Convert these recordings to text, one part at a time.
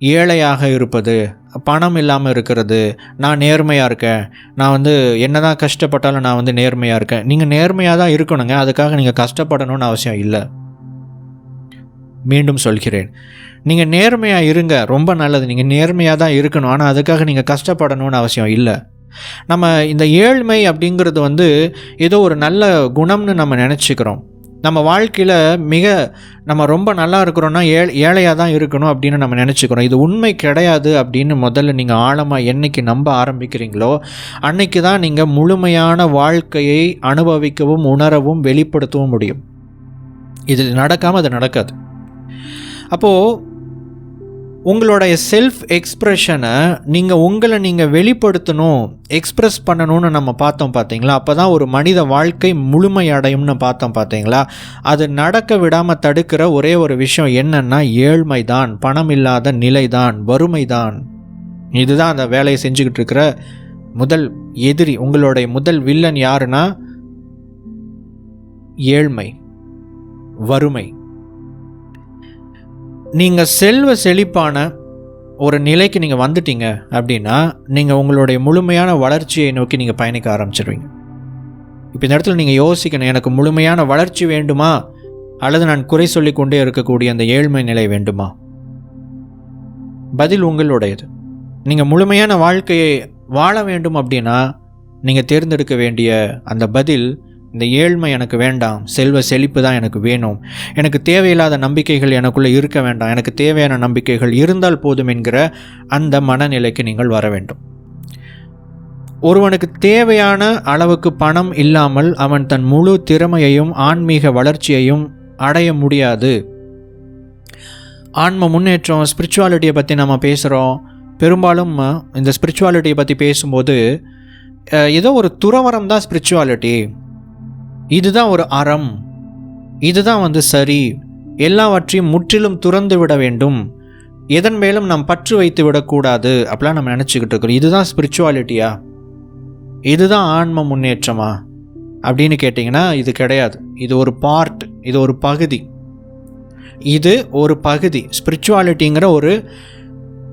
ஏழையாக இருப்பது பணம் இல்லாமல் இருக்கிறது நான் நேர்மையாக இருக்கேன் நான் வந்து என்ன தான் கஷ்டப்பட்டாலும் நான் வந்து நேர்மையாக இருக்கேன். நீங்கள் நேர்மையாக தான் இருக்கணுங்க அதுக்காக நீங்கள் கஷ்டப்படணும்னு அவசியம் இல்லை. மீண்டும் சொல்கிறேன். நீங்கள் நேர்மையாக இருங்க ரொம்ப நல்லது. நீங்கள் நேர்மையாக தான் இருக்கணும் ஆனால் அதுக்காக நீங்கள் கஷ்டப்படணும்னு அவசியம் இல்லை. நம்ம இந்த ஏழ்மை அப்படிங்கிறது வந்து ஏதோ ஒரு நல்ல குணம்னு நம்ம நினச்சிக்கிறோம். நம்ம வாழ்க்கையில் மிக நம்ம ரொம்ப நல்லா இருக்கிறோன்னா ஏ ஏழையாக தான் இருக்கணும் அப்படின்னு நம்ம நினச்சிக்கிறோம். இது உண்மை கிடையாது அப்படின்னு முதல்ல நீங்கள் ஆழமாக என்றைக்கு நம்ப ஆரம்பிக்கிறீங்களோ அன்னைக்கு தான் நீங்கள் முழுமையான வாழ்க்கையை அனுபவிக்கவும் உணரவும் வெளிப்படுத்தவும் முடியும். இது நடக்காமல் அது நடக்காது. அப்போது உங்களுடைய செல்ஃப் எக்ஸ்ப்ரெஷனை நீங்கள் உங்களை நீங்கள் வெளிப்படுத்தணும் எக்ஸ்ப்ரெஸ் பண்ணணும்னு நம்ம பார்த்தோம் பார்த்தீங்களா? அப்போ தான் ஒரு மனித வாழ்க்கை முழுமையடையும்னு பார்த்தோம் பார்த்தீங்களா? அது நடக்க விடாமல் தடுக்கிற ஒரே ஒரு விஷயம் என்னென்னா ஏழ்மை தான் பணம் இல்லாத நிலை தான் வறுமை தான் இதுதான் அந்த வேலையை செஞ்சுக்கிட்டு இருக்கிற முதல் எதிரி உங்களுடைய முதல் வில்லன் யாருன்னா? ஏழ்மை வறுமை. நீங்கள் செல்வ செழிப்பான ஒரு நிலைக்கு நீங்கள் வந்துட்டீங்க அப்படின்னா நீங்கள் உங்களுடைய முழுமையான வளர்ச்சியை நோக்கி நீங்கள் பயணிக்க ஆரம்பிச்சிடுவீங்க இப்போ இந்த இடத்துல நீங்கள் யோசிக்கணும் எனக்கு முழுமையான வளர்ச்சி வேண்டுமா? அல்லது நான் குறை சொல்லி கொண்டே இருக்கக்கூடிய அந்த ஏழ்மை நிலை வேண்டுமா? பதில் உங்களுடையது. நீங்கள் முழுமையான வாழ்க்கையை வாழ வேண்டும் அப்படின்னா நீங்கள் தேர்ந்தெடுக்க வேண்டிய அந்த பதில் இந்த ஏழ்மை எனக்கு வேண்டாம் செல்வ செழிப்பு தான் எனக்கு வேணும். எனக்கு தேவையில்லாத நம்பிக்கைகள் எனக்குள்ளே இருக்க வேண்டாம். எனக்கு தேவையான நம்பிக்கைகள் இருந்தால் போதும் என்கிற அந்த மனநிலைக்கு நீங்கள் வர வேண்டும். ஒருவனுக்கு தேவையான அளவுக்கு பணம் இல்லாமல் அவன் தன் முழு திறமையையும் ஆன்மீக வளர்ச்சியையும் அடைய முடியாது. ஆன்ம முன்னேற்றம் ஸ்பிரிச்சுவாலிட்டியை பற்றி நம்ம பேசுகிறோம் பெரும்பாலும் இந்த ஸ்பிரிச்சுவாலிட்டியை பற்றி பேசும்போது ஏதோ ஒரு துறவரம் தான் ஸ்பிரிச்சுவாலிட்டி இதுதான் ஒரு அறம். இதுதான் வந்து சரி. எல்லாவற்றையும் முற்றிலும் துறந்து விட வேண்டும். எதன் மேலும் நாம் பற்று வைத்து விடக்கூடாது அப்படிலாம் நம்ம நினச்சிக்கிட்டு இருக்கிறோம். இதுதான் ஸ்பிரிச்சுவாலிட்டியா இதுதான் ஆன்ம முன்னேற்றமா? அப்படின்னு கேட்டிங்கன்னா இது கிடையாது. இது ஒரு பார்ட் இது ஒரு பகுதி. இது ஒரு பகுதி. ஸ்பிரிச்சுவாலிட்டிங்கிற ஒரு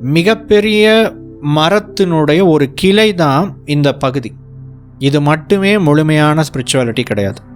மிகப்பெரிய மரத்தினுடைய ஒரு கிளை தான் இந்த பகுதி. இது மட்டுமே முழுமையான ஸ்பிரிச்சுவாலிட்டி கிடையாது.